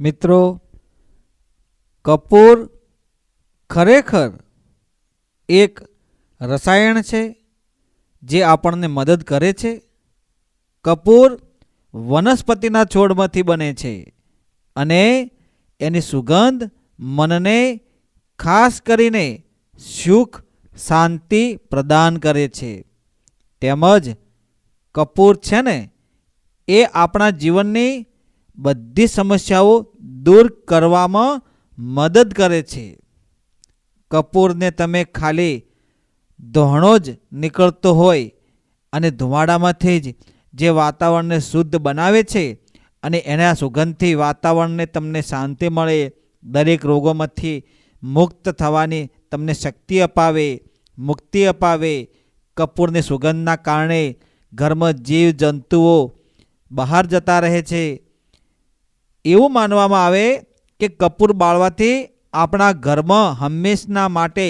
મિત્રો, કપૂર ખરેખર એક રસાયણ છે જે આપણને મદદ કરે છે. કપૂર વનસ્પતિના છોડમાંથી બને છે અને એની સુગંધ મનને ખાસ કરીને સુખ, શાંતિ પ્રદાન કરે છે. તેમજ કપૂર છે ને, એ આપણા જીવનની બધી સમસ્યાઓ દૂર કરવામાં મદદ કરે છે. કપૂરને તમે ખાલી ધોણો જ નીકળતો હોય અને ધુમાડામાંથી જ જે વાતાવરણને શુદ્ધ બનાવે છે અને એના સુગંધથી વાતાવરણને તમને શાંતિ મળે, દરેક રોગોમાંથી મુક્ત થવાની તમને શક્તિ અપાવે, મુક્તિ અપાવે. કપૂરની સુગંધના કારણે ઘરમાં જીવ જંતુઓ બહાર જતા રહે છે. એવું માનવામાં આવે કે કપૂર બાળવાથી આપણા ઘરમાં હંમેશના માટે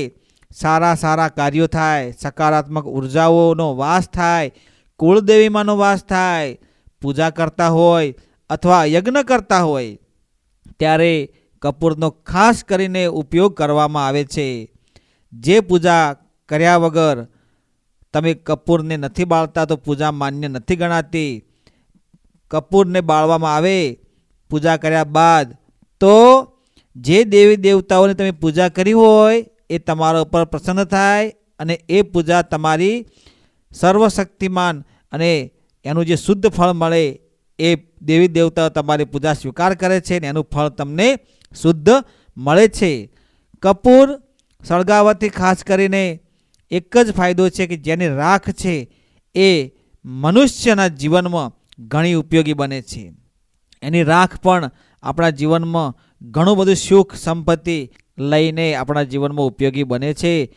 સારા સારા કાર્યો થાય, સકારાત્મક ઉર્જાઓનો વાસ થાય, કુળદેવીમાંનો વાસ થાય, પૂજા કરતા હોય અથવા યજ્ઞ કરતા હોય, ત્યારે કપૂરનો ખાસ કરીને ઉપયોગ કરવામાં આવે છે. જે પૂજા કર્યા વગર તમે કપૂરને નથી બાળતા તો પૂજા માન્ય નથી ગણાતી. કપૂરને બાળવામાં આવે પૂજા કર્યા બાદ, તો જે દેવી દેવતાઓની તમે પૂજા કરી હોય, એ તમારા ઉપર પ્રસન્ન થાય અને એ પૂજા તમારી સર્વશક્તિમાન અને એનું જે શુદ્ધ ફળ મળે, એ દેવી દેવતાઓ તમારી પૂજા સ્વીકાર કરે છે અને એનું ફળ તમને શુદ્ધ મળે છે. કપૂર સળગાવવાથી ખાસ કરીને એક જ ફાયદો છે કે જેની રાખ છે, એ મનુષ્યના જીવનમાં ઘણી ઉપયોગી બને છે. એની રાખ પણ આપણા જીવનમાં ઘણું બધું સુખ સંપત્તિ લઈને આપણા જીવનમાં ઉપયોગી બને છે.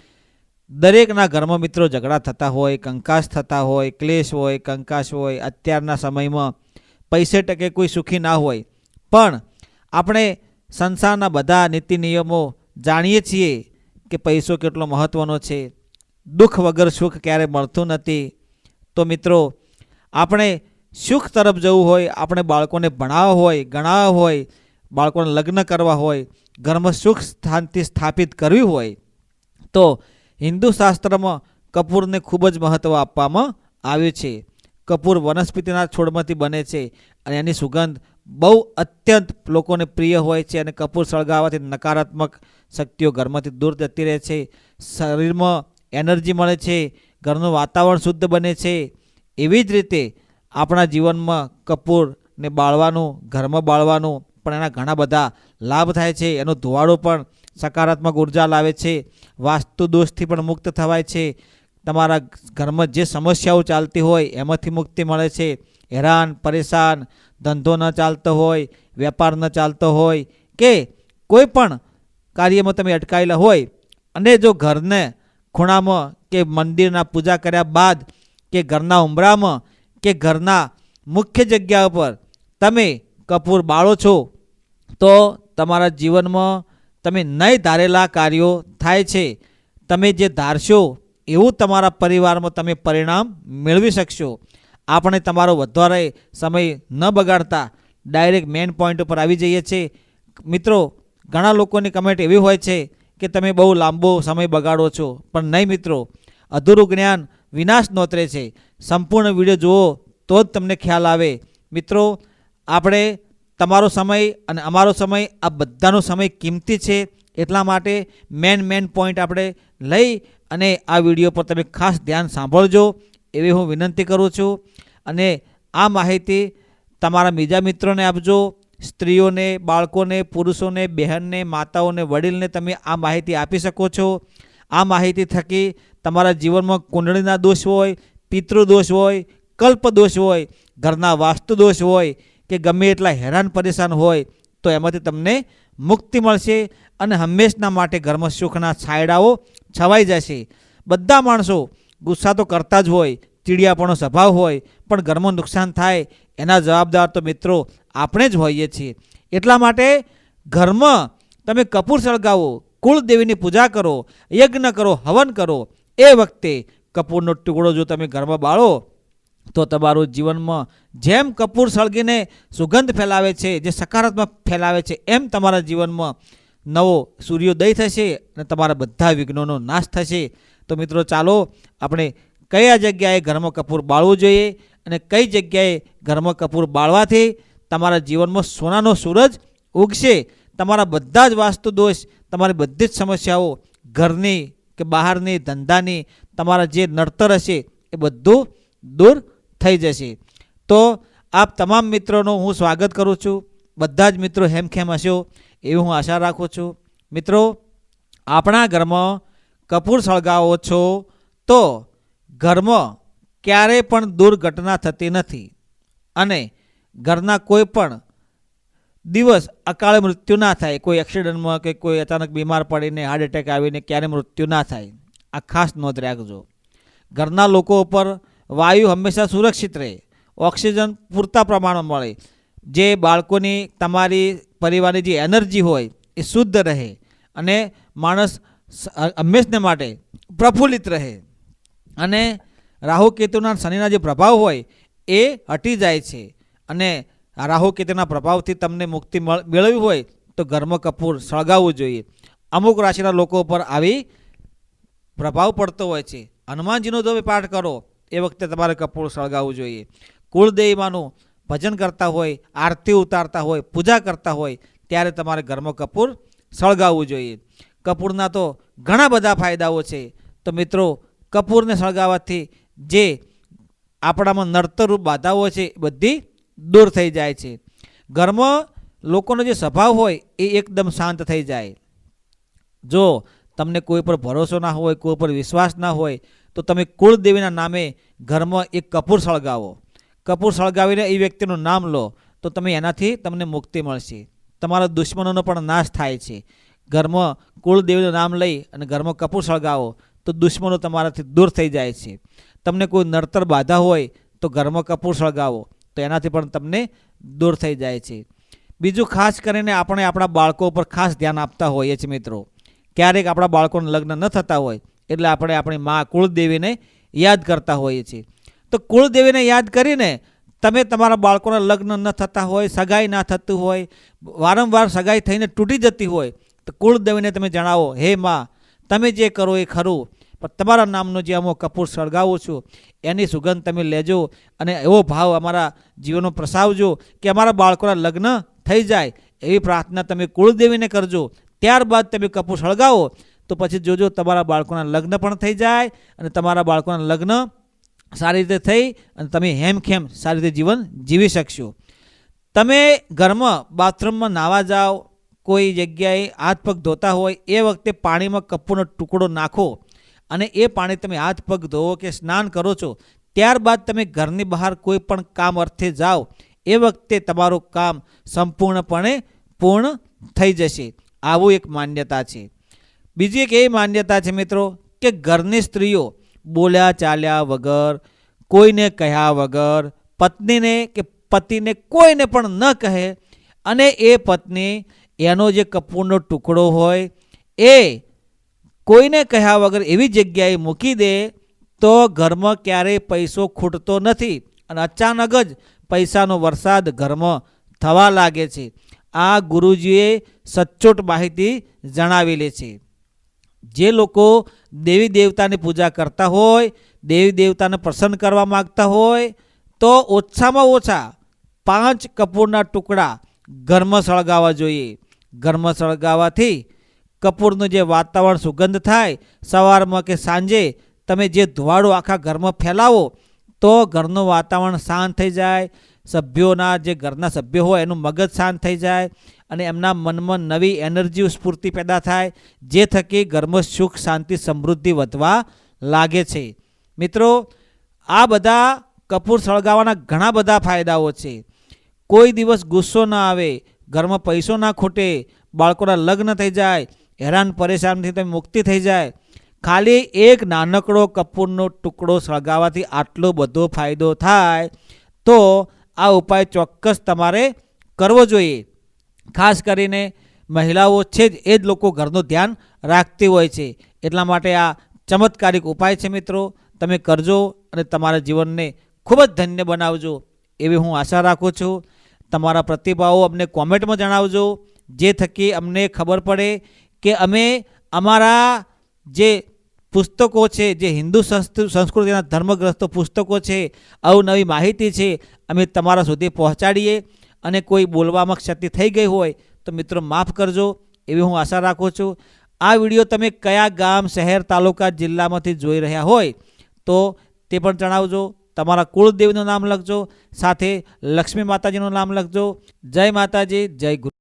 દરેકના ઘરમાં મિત્રો ઝઘડા થતા હોય, કંકાસ થતા હોય, ક્લેશ હોય, કંકાસ હોય, અત્યારના સમયમાં પૈસે ટકે કોઈ સુખી ના હોય. પણ આપણે સંસારના બધા નીતિ નિયમો જાણીએ છીએ કે પૈસો કેટલો મહત્ત્વનો છે. દુઃખ વગર સુખ ક્યારે મળતું નથી. તો મિત્રો, આપણે સુખ તરફ જવું હોય, આપણે બાળકોને ભણાવવા હોય, ગણાવવા હોય, બાળકોને લગ્ન કરવા હોય, ઘરમાં સુખ શાંતિ સ્થાપિત કરવી હોય, તો હિન્દુ શાસ્ત્રમાં કપૂરને ખૂબ જ મહત્ત્વ આપવામાં આવ્યું છે. કપૂર વનસ્પતિના છોડમાંથી બને છે અને એની સુગંધ બહુ અત્યંત લોકોને પ્રિય હોય છે અને કપૂર સળગાવવાથી નકારાત્મક શક્તિઓ ઘરમાંથી દૂર જતી રહે છે. શરીરમાં એનર્જી મળે છે, ઘરનું વાતાવરણ શુદ્ધ બને છે. એવી જ રીતે આપણા જીવનમાં કપૂરને બાળવાનું, ઘરમાં બાળવાનું પણ એના ઘણા બધા લાભ થાય છે. એનો ધુવાડો પણ સકારાત્મક ઊર્જા લાવે છે. વાસ્તુ દોષથી પણ મુક્ત થવાય છે. તમારા ઘરમાં જે સમસ્યાઓ ચાલતી હોય એમાંથી મુક્તિ મળે છે. હેરાન, પરેશાન, ધંધો ન ચાલતો હોય, વેપાર ન ચાલતો હોય કે કોઈ પણ કાર્યમાં તમે અટકાયેલા હોય અને જો ઘરને ખૂણામાં કે મંદિરના પૂજા કર્યા બાદ કે ઘરના ઉંબરામાં કે ઘરના મુખ્ય જગ્યા ઉપર તમે કપૂર બાળો છો, તો તમારા જીવનમાં તમે નહીં ધારેલા કાર્યો થાય છે. તમે જે ધારશો, એવું તમારા પરિવારમાં તમે પરિણામ મેળવી શકશો. આપણે તમારો વધારે સમય ન બગાડતા ડાયરેક્ટ મેઇન પોઈન્ટ ઉપર આવી જઈએ છીએ મિત્રો, ઘણા લોકોની કમેન્ટ એવી હોય છે કે તમે બહુ લાંબો સમય બગાડો છો. પણ નહીં મિત્રો, અધૂરું જ્ઞાન વિનાશ નોતરે છે. સંપૂર્ણ વીડિયો જુઓ તો જ તમને ખ્યાલ આવે. મિત્રો, આપણે તમારો સમય અને અમારો સમય, આ બધાનો સમય કિંમતી છે. એટલા માટે મેન મેન પોઈન્ટ આપણે લઈ અને આ વીડિયો પર તમે ખાસ ધ્યાન સાંભળજો. એવી હું વિનંતી કરું છું. અને આ માહિતી તમારા બીજા મિત્રોને આપજો. સ્ત્રીઓને, બાળકોને, પુરુષોને, બહેનને, માતાઓને, વડીલને તમે આ માહિતી આપી શકો છો. આ માહિતી થકી તમારા જીવનમાં કુંડળીના દોષ હોય પિતૃદોષ હોય કલ્પદોષ હોય, ઘરના વાસ્તુ દોષ હોય, કે ગમે એટલા હેરાન પરેશાન હોય, તો એમાંથી તમને મુક્તિ મળશે અને હંમેશના માટે ઘરમાં સુખના છાયડાઓ છવાઈ જશે. બધા માણસો ગુસ્સા તો કરતા જ હોય, ચીડિયાપણો સ્વભાવ હોય, પણ ઘરમાં નુકસાન થાય એના જવાબદાર તો મિત્રો આપણે જ હોઈએ છીએ. એટલા માટે ઘરમાં તમે કપૂર સળગાવો, કુળદેવીની પૂજા કરો, યજ્ઞ કરો, હવન કરો એ વખતે કપૂરનો ટુકડો જો તમે ઘરમાં બાળો, તો તમારું જીવનમાં જેમ કપૂર સળગીને સુગંધ ફેલાવે છે, જે સકારાત્મક ફેલાવે છે, એમ તમારા જીવનમાં નવો સૂર્યોદય થશે અને તમારા બધા વિઘ્નોનો નાશ થશે. તો મિત્રો, ચાલો આપણે કયા જગ્યાએ ઘરમાં કપૂર બાળવું જોઈએ અને કઈ જગ્યાએ ઘરમાં કપૂર બાળવાથી તમારા જીવનમાં સોનાનો સૂરજ ઉગશે? તમારા બધા જ વાસ્તુ દોષ તમારી બધી જ સમસ્યાઓ ઘરની કે બહારની ધંધાની તમારા જે નડતર હશે એ બધું દૂર થઈ જશે. તો આપ તમામ મિત્રોનું હું સ્વાગત કરું છું. બધા જ મિત્રો હેમખેમ હશો એવી હું આશા રાખું છું. મિત્રો, આપણા ઘરમાં કપૂર સળગાવો છો તો ઘરમાં ક્યારેય પણ દુર્ઘટના થતી નથી. અને ઘરના કોઈ પણ દિવસ અકાળે મૃત્યુ ના થાય. કોઈ એક્સિડન્ટમાં કે કોઈ અચાનક બીમાર પડીને હાર્ટ એટેક આવીને ક્યારે મૃત્યુ ના થાય. આ ખાસ નોંધ રાખજો. ઘરના લોકો ઉપર વાયુ હંમેશા સુરક્ષિત રહે. ઓક્સિજન પૂરતા પ્રમાણમાં મળે. જે બાળકોની તમારી પરિવારની જે એનર્જી હોય એ શુદ્ધ રહે અને માણસ હંમેશને માટે પ્રફુલ્લિત રહે. અને રાહુ કેતુના શનિના જે પ્રભાવ હોય એ હટી જાય છે. અને આ રાહુ કેતુના પ્રભાવથી તમને મુક્તિ મળ- મેળવવી હોય તો ઘરમાં કપૂર સળગાવવું જોઈએ. અમુક રાશિના લોકો પર આવી પ્રભાવ પડતો હોય છે. હનુમાનજીનો તમે પાઠ કરો, એ વખતે તમારે કપૂર સળગાવવું જોઈએ. કુળદેવીમાનું ભજન કરતા હોય, આરતી ઉતારતા હોય, પૂજા કરતા હોય, ત્યારે તમારે ઘરમાં કપૂર સળગાવવું જોઈએ. કપૂરના તો ઘણા બધા ફાયદાઓ છે. તો મિત્રો, કપૂરને સળગાવવાથી જે આપણામાં નડતરૂપ બાધાઓ છે એ બધી દૂર થઈ જાય છે. ઘરમાં લોકોનો જે સ્વભાવ હોય એ એકદમ શાંત થઈ જાય. જો તમને કોઈ પર ભરોસો ના હોય, કોઈ પર વિશ્વાસ ના હોય, તો તમે કુળદેવીના નામે ઘરમાં એક કપૂર સળગાવો. કપૂર સળગાવીને એ વ્યક્તિનું નામ લો, તો તમે એનાથી તમને મુક્તિ મળશે. તમારા દુશ્મનોનો પણ નાશ થાય છે. ઘરમાં કુળદેવીનું નામ લઈ અને ઘરમાં કપૂર સળગાવો, તો દુશ્મનો તમારાથી દૂર થઈ જાય છે. તમને કોઈ નડતર બાધા હોય, તો ઘરમાં કપૂર સળગાવો. તો એનાથી પણ તમને દૂર થઈ જાય છે. બીજું ખાસ કરીને આપણે આપણા બાળકો ઉપર ખાસ ધ્યાન આપતા હોઈએ છીએ મિત્રો. ક્યારેક આપણા બાળકોને લગ્ન ન થતા હોય એટલે આપણે આપણી મા કુળદેવીને યાદ કરતા હોઈએ છીએ. તો કુળદેવીને યાદ કરીને તમે તમારા બાળકોના લગ્ન ન થતા હોય, સગાઈ ના થતું હોય, વારંવાર સગાઈ થઈને તૂટી જતી હોય, તો કુળદેવીને તમે જણાવો, હે માં, તમે જે કરો એ ખરું. પણ તમારા નામનો જે અમો કપૂર સળગાવું છું, એની સુગંધ તમે લેજો અને એવો ભાવ અમારા જીવનનો પ્રસાવજો કે અમારા બાળકોના લગ્ન થઈ જાય એવી પ્રાર્થના તમે કુળદેવીને કરજો. ત્યારબાદ તમે કપૂર સળગાવો, તો પછી જોજો તમારા બાળકોના લગ્ન પણ થઈ જાય અને તમારા બાળકોના લગ્ન સારી રીતે થઈ અને તમે હેમખેમ સારી રીતે જીવન જીવી શકશો. તમે ઘરમાં બાથરૂમમાં નાવા જાઓ, કોઈ જગ્યાએ હાથ પગ ધોતા હોય, એ વખતે પાણીમાં કપૂરનો ટુકડો નાખો. અને એ પાણી તમે હાથ પગ ધોવો કે સ્નાન કરો છો, ત્યારબાદ તમે ઘરની બહાર કોઈ પણ કામ અર્થે જાઓ, એ વખતે તમારું કામ સંપૂર્ણપણે પૂર્ણ થઈ જશે. આવું એક માન્યતા છે. બીજી એક એ માન્યતા છે મિત્રો કે ઘરની સ્ત્રીઓ બોલ્યા ચાલ્યા વગર, કોઈને કહ્યા વગર, પત્નીને કે પતિને કોઈને પણ ન કહે અને એ પત્ની એનો જે કપૂરનો ટુકડો હોય, એ કોઈને કહ્યા વગર એવી જગ્યાએ મૂકી દે, તો ઘરમાં ક્યારેય પૈસો ખૂટતો નથી અને અચાનક જ પૈસાનો વરસાદ ઘરમાં થવા લાગે છે. આ ગુરુજીએ સચોટ માહિતી જણાવેલી છે. જે લોકો દેવી દેવતાની પૂજા કરતા હોય, દેવી દેવતાને પ્રસન્ન કરવા માગતા હોય, તો ઓછામાં ઓછા પાંચ કપૂરના ટુકડા ઘરમાં સળગાવવા જોઈએ. ઘરમાં સળગાવવાથી કપૂરનું જે વાતાવરણ સુગંધ થાય, સવારમાં કે સાંજે તમે જે ધુવાડો આખા ઘરમાં ફેલાવો, તો ઘરનું વાતાવરણ શાંત થઈ જાય, સભ્યોના જે ઘરના સભ્યો હોય એનું મગજ શાંત થઈ જાય અને એમના મનમાં નવી એનર્જી સ્ફૂર્તિ પેદા થાય, જે થકી ઘરમાં સુખ, શાંતિ, સમૃદ્ધિ વધવા લાગે છે. મિત્રો, આ બધા કપૂર સળગાવવાના ઘણા બધા ફાયદાઓ છે. કોઈ દિવસ ગુસ્સો ના આવે, ઘરમાં પૈસો ના ખૂટે, બાળકોના લગ્ન થઈ જાય હેરાન, પરેશાનથી તમે મુક્તિ થઈ જાય. ખાલી એક નાનકડો કપૂરનો ટુકડો સળગાવવાથી આટલો બધો ફાયદો થાય, તો આ ઉપાય ચોક્કસ તમારે કરવો જોઈએ. ખાસ કરીને મહિલાઓ છે જ, એ જ લોકો ઘરનું ધ્યાન રાખતી હોય છે. એટલા માટે આ ચમત્કારિક ઉપાય છે મિત્રો. તમે કરજો અને તમારા જીવનને ખૂબ જ ધન્ય બનાવજો. એવી હું આશા રાખું છું. તમારા પ્રતિભાવો અમને કોમેન્ટમાં જણાવજો. જે થકી અમને ખબર પડે કે અમે અમારા જે પુસ્તકો છે, જે હિન્દુ સંસ્કૃ- સંસ્કૃતિના ધર્મગ્રસ્તો પુસ્તકો છે અવનવી માહિતી છે, અમે તમારા સુધી પહોંચાડીએ અને કોઈ બોલવામાં ક્ષતિ થઈ ગઈ હોય તો મિત્રો માફ કરજો, એવી હું આશા રાખું છું. આ વીડિયો તમે કયા ગામ, શહેર, તાલુકા, જિલ્લામાંથી જોઈ રહ્યા હોય તો તે પણ જણાવજો. તમારા કુળદેવીનું નામ લખજો, સાથે લક્ષ્મી માતાજીનું નામ લખજો. જય માતાજી, જય ગુરુ.